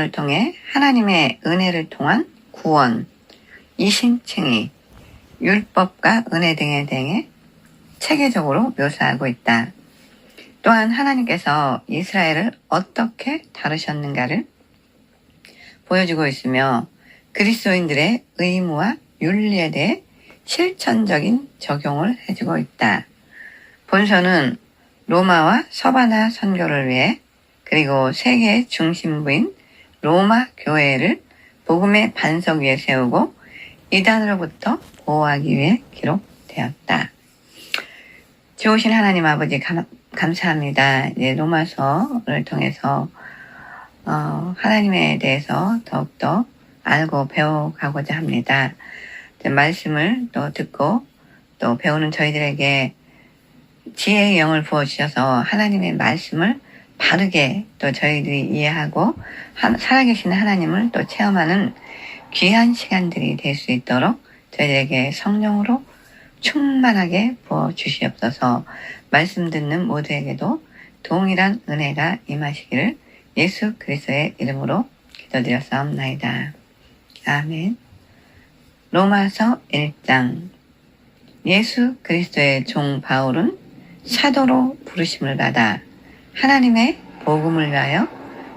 을 통해 하나님의 은혜를 통한 구원, 이신칭이 율법과 은혜 등에 대해 체계적으로 묘사하고 있다. 또한 하나님께서 이스라엘을 어떻게 다루셨는가를 보여주고 있으며 그리스도인들의 의무와 윤리에 대해 실천적인 적용을 해주고 있다. 본서는 로마와 서바나 선교를 위해 그리고 세계의 중심부인 로마 교회를 복음의 반석 위에 세우고 이단으로부터 보호하기 위해 기록되었다. 좋으신 하나님 아버지 감, 감사합니다. 이제 로마서를 통해서 어, 하나님에 대해서 더욱더 알고 배워가고자 합니다. 말씀을 또 듣고 또 배우는 저희들에게 지혜의 영을 부어주셔서 하나님의 말씀을 바르게 또 저희들이 이해하고 하- 살아계신 하나님을 또 체험하는 귀한 시간들이 될 수 있도록 저희들에게 성령으로 충만하게 부어 주시옵소서 말씀 듣는 모두에게도 동일한 은혜가 임하시기를 예수 그리스도의 이름으로 기도드렸사옵나이다. 아멘. 로마서 1장 예수 그리스도의 종 바울은 사도로 부르심을 받아 하나님의 복음을 위하여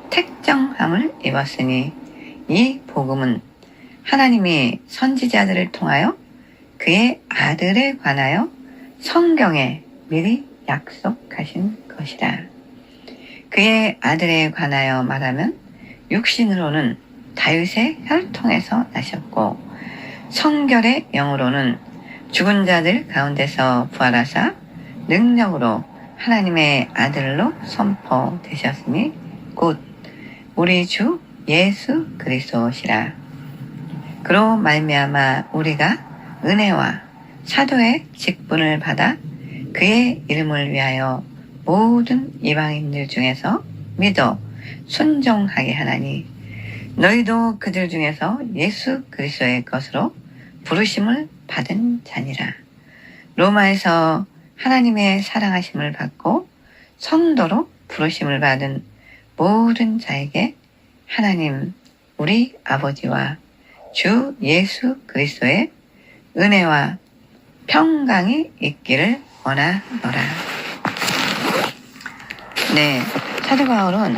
택정함을 입었으니 이 복음은 하나님이 선지자들을 통하여 그의 아들에 관하여 성경에 미리 약속하신 것이라. 그의 아들에 관하여 말하면 육신으로는 다윗의 혈통에서 나셨고 성결의 영으로는 죽은 자들 가운데서 부활하사 능력으로 하나님의 아들로 선포되셨으니 곧 우리 주 예수 그리스도시라. 그로 말미암아 우리가 은혜와 사도의 직분을 받아 그의 이름을 위하여 모든 이방인들 중에서 믿어 순종하게 하나니 너희도 그들 중에서 예수 그리스도의 것으로 부르심을 받은 자니라. 로마에서 하나님의 사랑하심을 받고 성도로 부르심을 받은 모든 자에게 하나님 우리 아버지와 주 예수 그리스도의 은혜와 평강이 있기를 원하노라. 네, 사도 바울은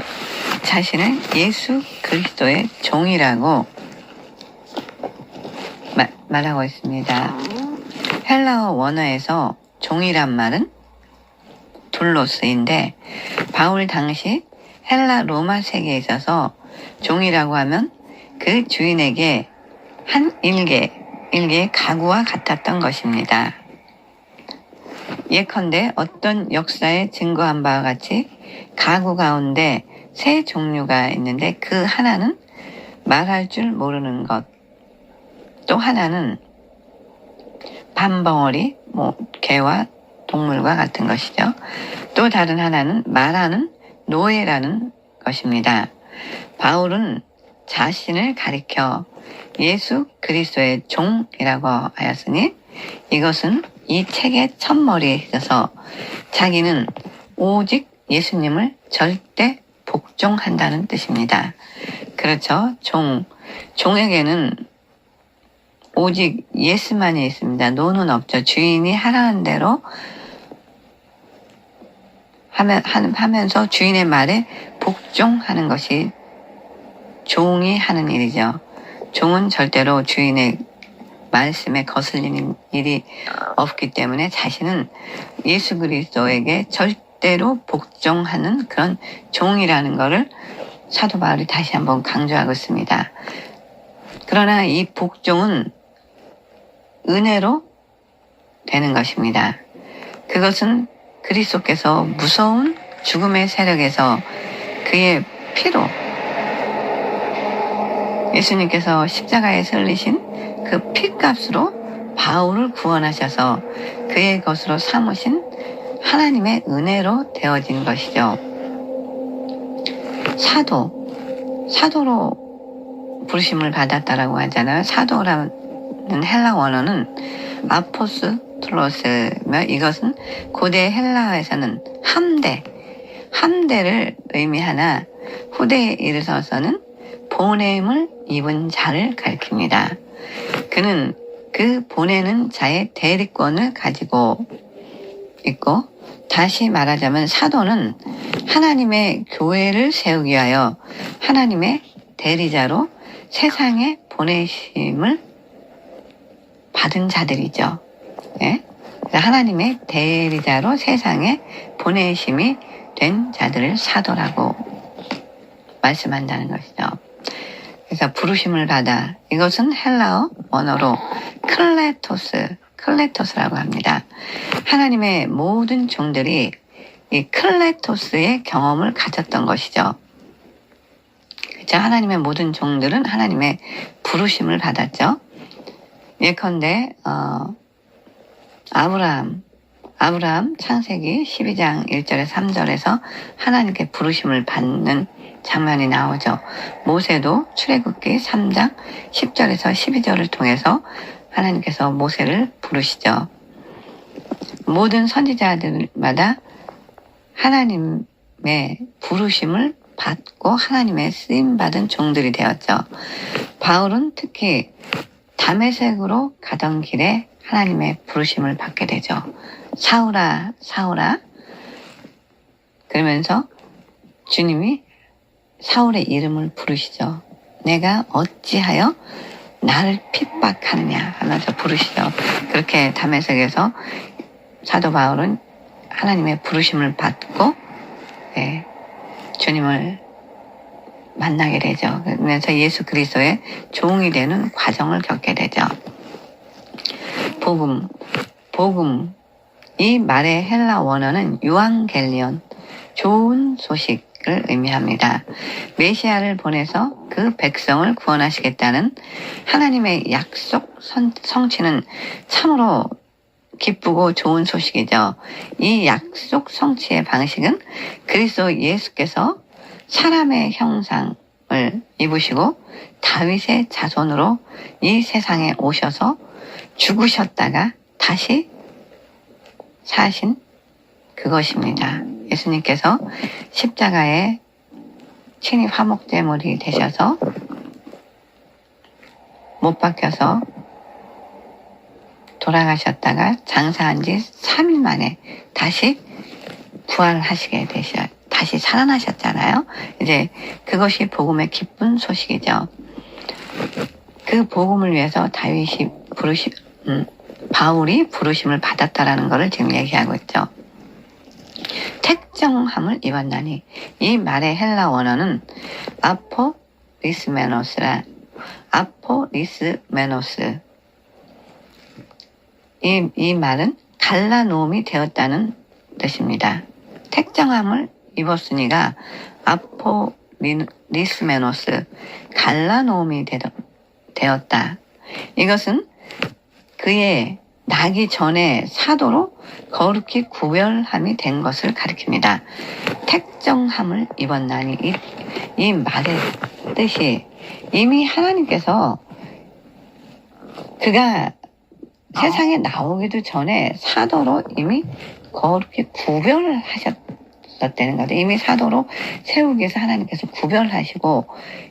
자신을 예수 그리스도의 종이라고 마- 말하고 있습니다. 헬라어 원어에서 종이란 말은 둘로스인데 바울 당시 헬라 로마 세계에 있어서 종이라고 하면 그 주인에게 한 일개, 일개의 가구와 같았던 것입니다. 예컨대 어떤 역사에 증거한 바와 같이 가구 가운데 세 종류가 있는데 그 하나는 말할 줄 모르는 것, 또 하나는 밤벙어리, 뭐 개와 동물과 같은 것이죠. 또 다른 하나는 말하는 노예라는 것입니다. 바울은 자신을 가리켜 예수 그리스도의 종이라고 하였으니 이것은 이 책의 첫머리에 있어서 자기는 오직 예수님을 절대 복종한다는 뜻입니다. 그렇죠. 종. 종에게는 오직 예수만이 있습니다. 노는 없죠. 주인이 하라는 대로 하면, 하면 서 주인의 말에 복종하는 것이 종이 하는 일이죠. 종은 절대로 주인의 말씀에 거슬리는 일이 없기 때문에 자신은 예수 그리스도에게 절대로 복종하는 그런 종이라는 것을 사도 바울이 다시 한번 강조하고 있습니다. 그러나 이 복종은 은혜로 되는 것입니다. 그것은 그리스도께서 무서운 죽음의 세력에서 그의 피로 예수님께서 십자가에 설리신 그 피값으로 바울을 구원하셔서 그의 것으로 삼으신 하나님의 은혜로 되어진 것이죠. 사도, 사도로 부르심을 받았다라고 하잖아요. 사도라는 헬라 원어는 아포스톨로스며 이것은 고대 헬라에서는 함대, 함대를 의미하나 후대에 이르서서는 보냄을 입은 자를 가리킵니다. 그는 그 보내는 자의 대리권을 가지고 있고 다시 말하자면 사도는 하나님의 교회를 세우기 위하여 하나님의 대리자로 세상에 보내심을 받은 자들이죠. 예? 그래서 하나님의 대리자로 세상에 보내심이 된 자들을 사도라고 말씀한다는 것이죠. 그래서 부르심을 받아 이것은 헬라어 언어로 클레토스, 클레토스라고 합니다. 하나님의 모든 종들이 이 클레토스의 경험을 가졌던 것이죠. 그렇죠? 하나님의 모든 종들은 하나님의 부르심을 받았죠. 예컨대 어, 아브라함, 아브라함 창세기 12장 1절에 3절에서 하나님께 부르심을 받는 장면이 나오죠. 모세도 출애굽기 3장 10절에서 12절을 통해서 하나님께서 모세를 부르시죠. 모든 선지자들마다 하나님의 부르심을 받고 하나님의 쓰임 받은 종들이 되었죠. 바울은 특히 담에색으로 가던 길에 하나님의 부르심을 받게 되죠. 사울아, 사울아. 그러면서 주님이 사울의 이름을 부르시죠. 내가 어찌하여 나를 핍박하느냐 하면서 부르시죠. 그렇게 담에색에서 사도 바울은 하나님의 부르심을 받고 네, 주님을 만나게 되죠. 그러면서 예수 그리스도의 종이 되는 과정을 겪게 되죠. 복음, 복음. 이 말의 헬라 원어는 유앙겔리온, 좋은 소식을 의미합니다. 메시아를 보내서 그 백성을 구원하시겠다는 하나님의 약속 성취는 참으로 기쁘고 좋은 소식이죠. 이 약속 성취의 방식은 그리스도 예수께서 사람의 형상을 입으시고 다윗의 자손으로 이 세상에 오셔서 죽으셨다가 다시 사신 그것입니다. 예수님께서 십자가에 친히 화목제물이 되셔서 못 박혀서 돌아가셨다가 장사한 지 3일 만에 다시 부활하시게 되셔, 다시 살아나셨잖아요. 이제 그것이 복음의 기쁜 소식이죠. 그 복음을 위해서 다윗이 부르시, 음, 바울이 부르심을 받았다라는 것을 지금 얘기하고 있죠. 택정함을 입었나니 이 말의 헬라 원어는 아포리스메노스라 아포리스메노스 이, 이 말은 갈라놓음이 되었다는 뜻입니다. 택정함을 입었으니까 아포리스메노스 갈라놓음이 되었다. 이것은 그의 나기 전에 사도로 거룩히 구별함이 된 것을 가리킵니다. 택정함을 입었나니 이, 이 말의 뜻이 이미 하나님께서 그가 세상에 나오기도 전에 사도로 이미 거룩히 구별을 하셨다 는 거죠. 이미 사도로 세우기 위해서 하나님께서 구별하시고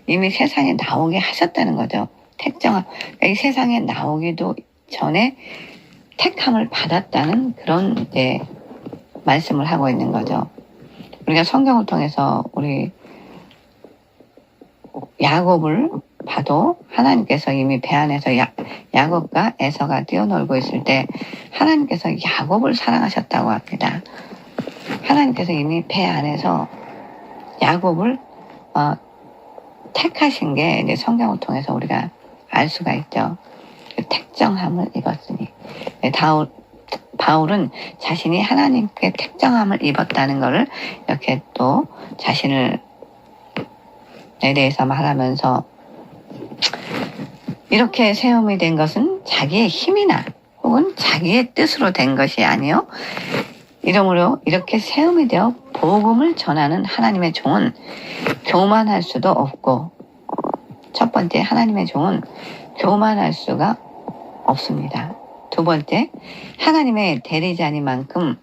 이미 세상에 나오게 하셨다는 거죠. 택정함. 그러니까 이 세상에 나오기도 전에 택함을 받았다는 그런 이제 말씀을 하고 있는 거죠. 우리가 성경을 통해서 우리 야곱을 봐도 하나님께서 이미 배 안에서 야, 야곱과 에서가 뛰어놀고 있을 때 하나님께서 야곱을 사랑하셨다고 합니다. 하나님께서 이미 배 안에서 야곱을 어, 택하신 게 이제 성경을 통해서 우리가 알 수가 있죠. 그 택정함을 입었으니 다울, 바울은 자신이 하나님께 택정함을 입었다는 것을 이렇게 또 자신을 에 대해서 말하면서 이렇게 세움이 된 것은 자기의 힘이나 혹은 자기의 뜻으로 된 것이 아니요. 이러므로 이렇게 세움이 되어 복음을 전하는 하나님의 종은 교만할 수도 없고 첫 번째 하나님의 종은 교만할 수가 없습니다. 두 번째 하나님의 대리자니만큼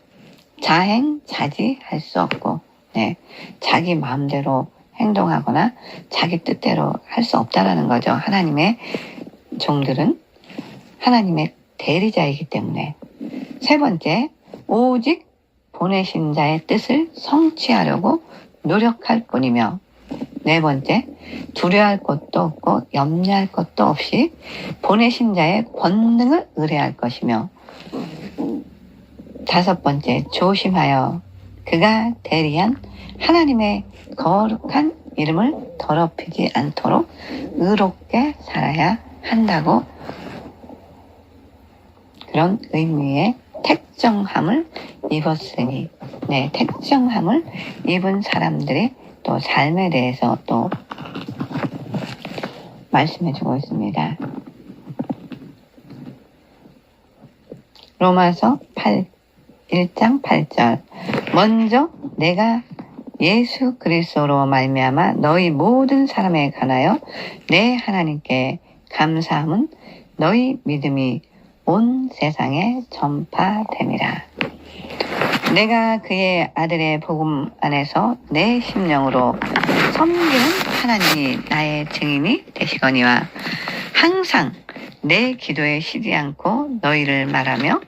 자행 자지할 수 없고 네, 자기 마음대로 행동하거나 자기 뜻대로 할 수 없다라는 거죠. 하나님의 종들은 하나님의 대리자이기 때문에. 세 번째, 오직 보내신 자의 뜻을 성취하려고 노력할 뿐이며 네 번째, 두려워할 것도 없고 염려할 것도 없이 보내신 자의 권능을 의뢰할 것이며 다섯 번째, 조심하여 그가 대리한 하나님의 거룩한 이름을 더럽히지 않도록 의롭게 살아야 한다고 그런 의미의 택정함을 입었으니, 네, 택정함을 입은 사람들의 또 삶에 대해서 또 말씀해 주고 있습니다. 로마서 8, 1장 8절. 먼저 내가 예수 그리스도로 말미암아 너희 모든 사람에 관하여 내 하나님께 감사함은 너희 믿음이 온 세상에 전파됨이라. 내가 그의 아들의 복음 안에서 내 심령으로 섬기는 하나님이 나의 증인이 되시거니와 항상 내 기도에 쉬지 않고 너희를 말하며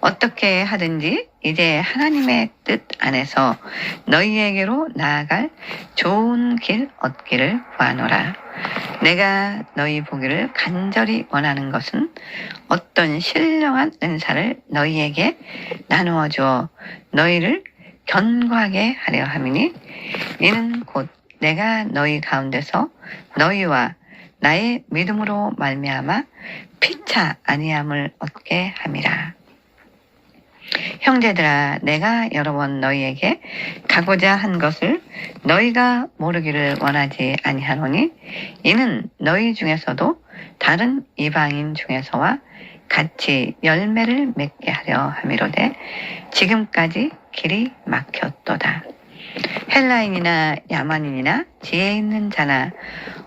어떻게 하든지 이제 하나님의 뜻 안에서 너희에게로 나아갈 좋은 길 얻기를 구하노라. 내가 너희 보기를 간절히 원하는 것은 어떤 신령한 은사를 너희에게 나누어 주어 너희를 견고하게 하려 함이니 이는 곧 내가 너희 가운데서 너희와 나의 믿음으로 말미암아 피차 아니함을 얻게 함이라. 형제들아 내가 여러 번 너희에게 가고자 한 것을 너희가 모르기를 원하지 아니하노니 이는 너희 중에서도 다른 이방인 중에서와 같이 열매를 맺게 하려 함이로되 지금까지 길이 막혔도다. 헬라인이나 야만인이나 지혜 있는 자나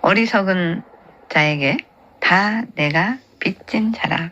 어리석은 자에게 다 내가 빚진 자라.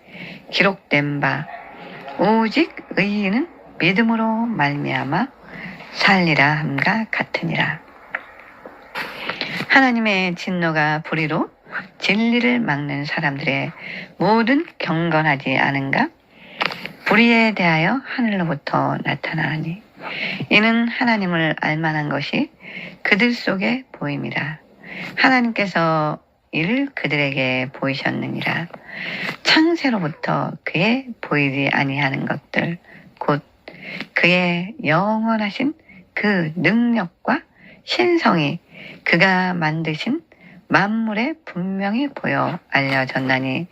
기록된 바 오직 의인은 믿음으로 말미암아 살리라 함과 같으니라. 하나님의 진노가 불의로 진리를 막는 사람들의 모든 경건하지 않은가? 불의에 대하여 하늘로부터 나타나니 이는 하나님을 알만한 것이 그들 속에 보임이라. 하나님께서 이를 그들에게 보이셨느니라. 창세로부터 그의 보이지 아니하는 것들 곧 그의 영원하신 그 능력과 신성이 그가 만드신 만물에 분명히 보여 알려졌나니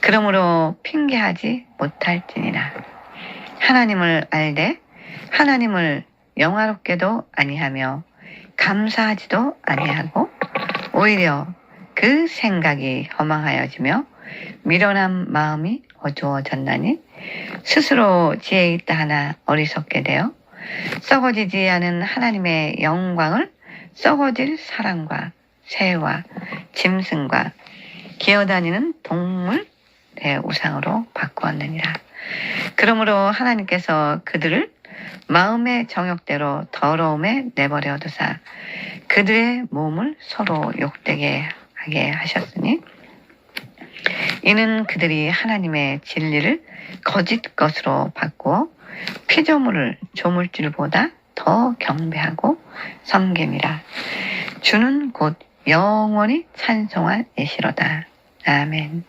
그러므로 핑계하지 못할지니라 하나님을 알되 하나님을 영화롭게도 아니하며 감사하지도 아니하고 오히려 그 생각이 허망하여지며 미련한 마음이 어두워졌나니 스스로 지혜 있다 하나 어리석게 되어 썩어지지 않은 하나님의 영광을 썩어질 사람과 새와 짐승과 기어다니는 동물 의 우상으로 바꾸었느니라. 그러므로 하나님께서 그들을 마음의 정욕대로 더러움에 내버려 두사 그들의 몸을 서로 욕되게 하게 하셨으니 이는 그들이 하나님의 진리를 거짓 것으로 바꾸어 피조물을 조물줄보다 더 경배하고 섬김이라 주는 곧 영원히 찬송할 예시로다. 아멘.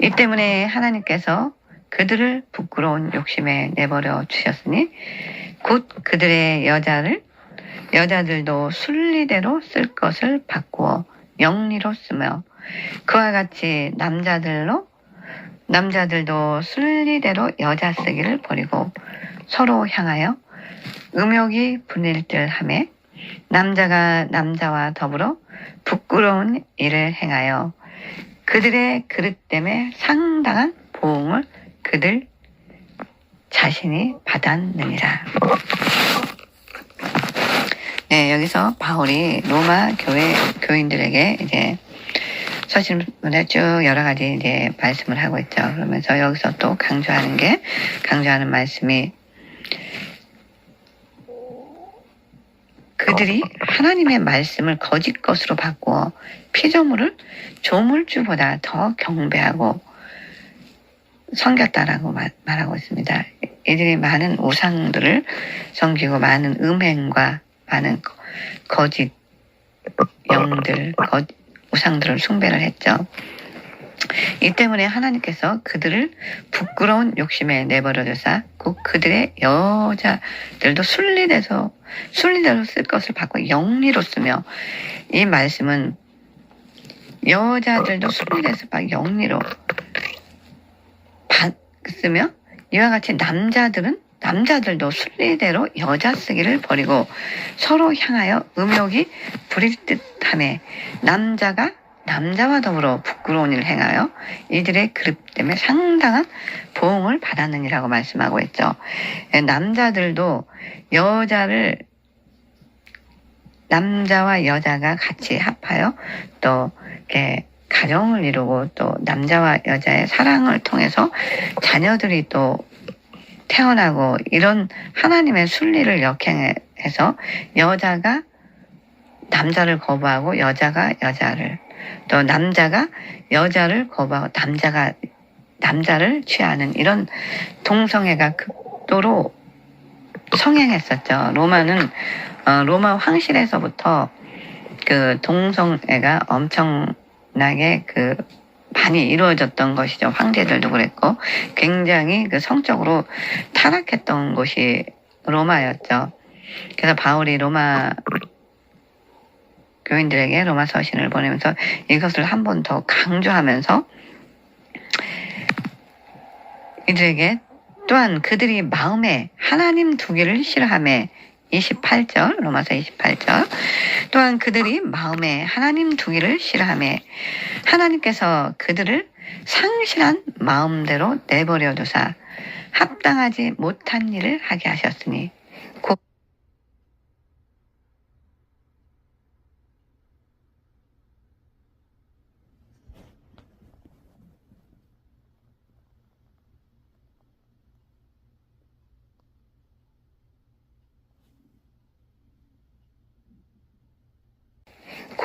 이 때문에 하나님께서 그들을 부끄러운 욕심에 내버려 주셨으니 곧 그들의 여자를 여자들도 순리대로 쓸 것을 바꾸어 영리로 쓰며 그와 같이 남자들로 남자들도 순리대로 여자 쓰기를 버리고 서로 향하여 음욕이 분일 듯 함에 남자가 남자와 더불어 부끄러운 일을 행하여 그들의 그릇 때문에 상당한 보응을 그들 자신이 받았느니라. 네, 여기서 바울이 로마 교회 교인들에게 이제 서신문에 쭉 여러 가지 이제 말씀을 하고 있죠. 그러면서 여기서 또 강조하는 게 강조하는 말씀이 그들이 하나님의 말씀을 거짓 것으로 바꾸어 피조물을 조물주보다 더 경배하고 섬겼다라고 말, 말하고 있습니다. 이들이 많은 우상들을 섬기고 많은 음행과 많은 거- 거짓 영들, 거, 우상들을 숭배를 했죠. 이 때문에 하나님께서 그들을 부끄러운 욕심에 내버려 두사 곧 그들의 여자들도 순리대서 순리대로 쓸 것을 바꿔 영리로 쓰며 이 말씀은 여자들도 순리대서 바꿔 영리로 바- 쓰며 이와 같이 남자들은 남자들도 순리대로 여자 쓰기를 버리고 서로 향하여 음욕이 부릴 듯함에 남자가 남자와 더불어 부끄러운 일을 행하여 이들의 그릇 때문에 상당한 보응을 받았느니라고 말씀하고 있죠. 예, 남자들도 여자를 남자와 여자가 같이 합하여 또 이렇게 가정을 이루고 또 남자와 여자의 사랑을 통해서 자녀들이 또 태어나고 이런 하나님의 순리를 역행해서 여자가 남자를 거부하고 여자가 여자를 또 남자가 여자를 거부하고 남자가 남자를 취하는 이런 동성애가 극도로 성행했었죠. 로마는 어, 로마 황실에서부터 그 동성애가 엄청나게 그 많이 이루어졌던 것이죠. 황제들도 그랬고 굉장히 그 성적으로 타락했던 곳이 로마였죠. 그래서 바울이 로마 교인들에게 로마 서신을 보내면서 이것을 한 번 더 강조하면서 이들에게 또한 그들이 마음에 하나님 두기를 싫어함에 28절 로마서 28절. 또한 그들이 마음에 하나님 두기를 싫어함에 하나님께서 그들을 상실한 마음대로 내버려 두사 합당하지 못한 일을 하게 하셨으니 곧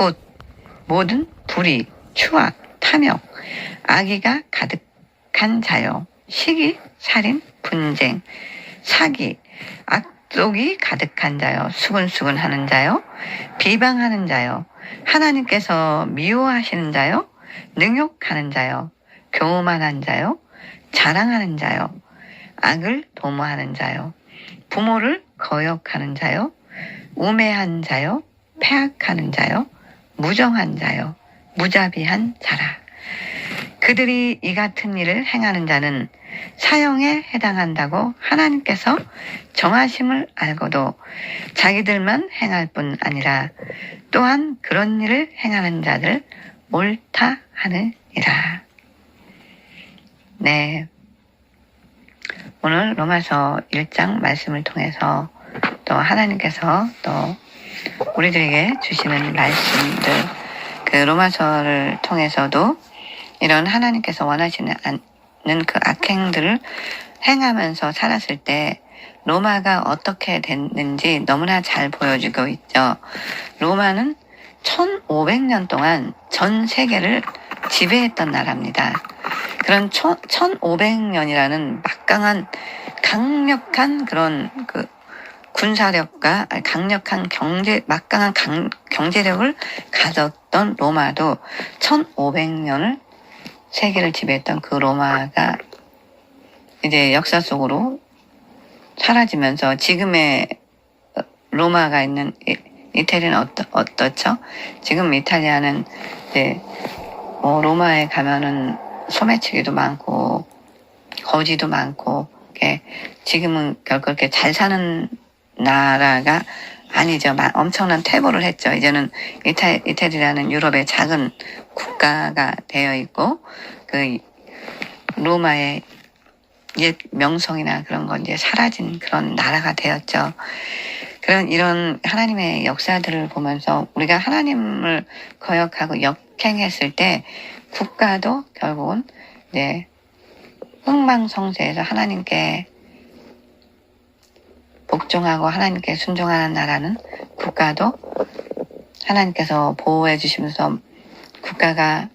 곧 모든 불의, 추악, 탐욕, 악의가 가득한 자요. 시기, 살인, 분쟁, 사기, 악독이 가득한 자요. 수근수근 하는 자요. 비방하는 자요. 하나님께서 미워하시는 자요. 능욕하는 자요. 교만한 자요. 자랑하는 자요. 악을 도모하는 자요. 부모를 거역하는 자요. 우매한 자요. 패악하는 자요. 무정한 자요. 무자비한 자라. 그들이 이 같은 일을 행하는 자는 사형에 해당한다고 하나님께서 정하심을 알고도 자기들만 행할 뿐 아니라 또한 그런 일을 행하는 자들 옳다 하느니라. 네. 오늘 로마서 1장 말씀을 통해서 또 하나님께서 또 우리들에게 주시는 말씀들, 그 로마서를 통해서도 이런 하나님께서 원하시는 않는 그 악행들을 행하면서 살았을 때 로마가 어떻게 됐는지 너무나 잘 보여주고 있죠. 로마는 1500년 동안 전 세계를 지배했던 나라입니다. 그런 1500년이라는 막강한 강력한 그런 그 군사력과 강력한 경제 막강한 강, 경제력을 가졌던 로마도 1500년을 세계를 지배했던 그 로마가 이제 역사 속으로 사라지면서 지금의 로마가 있는 이- 이태리는 어떠, 어떻죠? 지금 이탈리아는 이제 뭐 로마에 가면은 소매치기도 많고 거지도 많고 이렇게 지금은 결코 그렇게 잘 사는 나라가 아니죠. 마- 엄청난 퇴보를 했죠. 이제는 이태, 이태리라는 유럽의 작은 국가가 되어 있고 그 로마의 옛 명성이나 그런 건 이제 사라진 그런 나라가 되었죠. 그런 이런 하나님의 역사들을 보면서 우리가 하나님을 거역하고 역행했을 때 국가도 결국은 이제 흥망성쇠에서 하나님께 복종하고 하나님께 순종하는 나라는 국가도 하나님께서 보호해 주시면서 국가가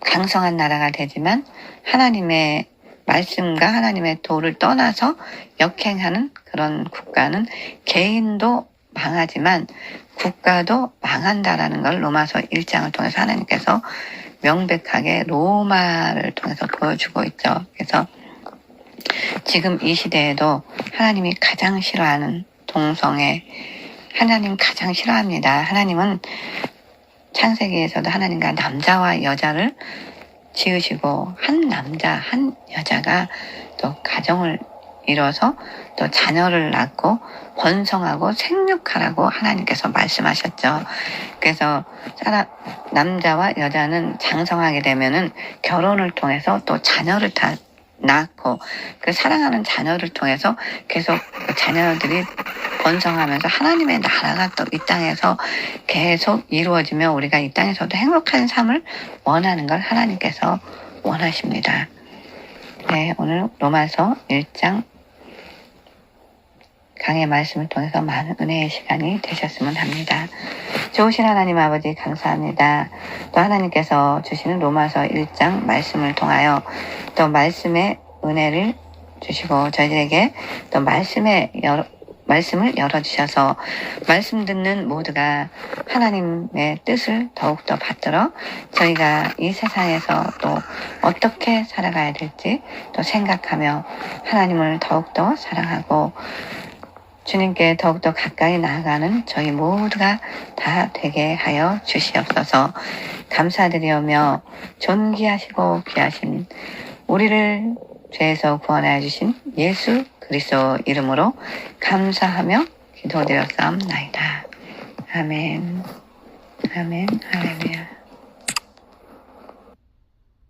강성한 나라가 되지만 하나님의 말씀과 하나님의 도를 떠나서 역행하는 그런 국가는 개인도 망하지만 국가도 망한다라는 걸 로마서 1장을 통해서 하나님께서 명백하게 로마를 통해서 보여주고 있죠. 그래서 지금 이 시대에도 하나님이 가장 싫어하는 동성애, 하나님 가장 싫어합니다. 하나님은 창세기에서도 하나님과 남자와 여자를 지으시고 한 남자, 한 여자가 또 가정을 이뤄서 또 자녀를 낳고 번성하고 생육하라고 하나님께서 말씀하셨죠. 그래서 사람, 남자와 여자는 장성하게 되면은 결혼을 통해서 또 자녀를 다 낳고 그 사랑하는 자녀를 통해서 계속 그 자녀들이 번성하면서 하나님의 나라가 또 이 땅에서 계속 이루어지며 우리가 이 땅에서도 행복한 삶을 원하는 걸 하나님께서 원하십니다. 네, 오늘 로마서 1장 강의 말씀을 통해서 많은 은혜의 시간이 되셨으면 합니다. 좋으신 하나님 아버지 감사합니다. 또 하나님께서 주시는 로마서 1장 말씀을 통하여 또 말씀의 은혜를 주시고 저희들에게 또 말씀의 여러, 말씀을 열어주셔서 말씀 듣는 모두가 하나님의 뜻을 더욱더 받들어 저희가 이 세상에서 또 어떻게 살아가야 될지 또 생각하며 하나님을 더욱더 사랑하고 주님께 더욱더 가까이 나아가는 저희 모두가 다 되게 하여 주시옵소서 감사드리오며 존귀하시고 귀하신 우리를 죄에서 구원하여 주신 예수 그리스도 이름으로 감사하며 기도드렸사옵나이다. 아멘. 아멘. 할렐루야.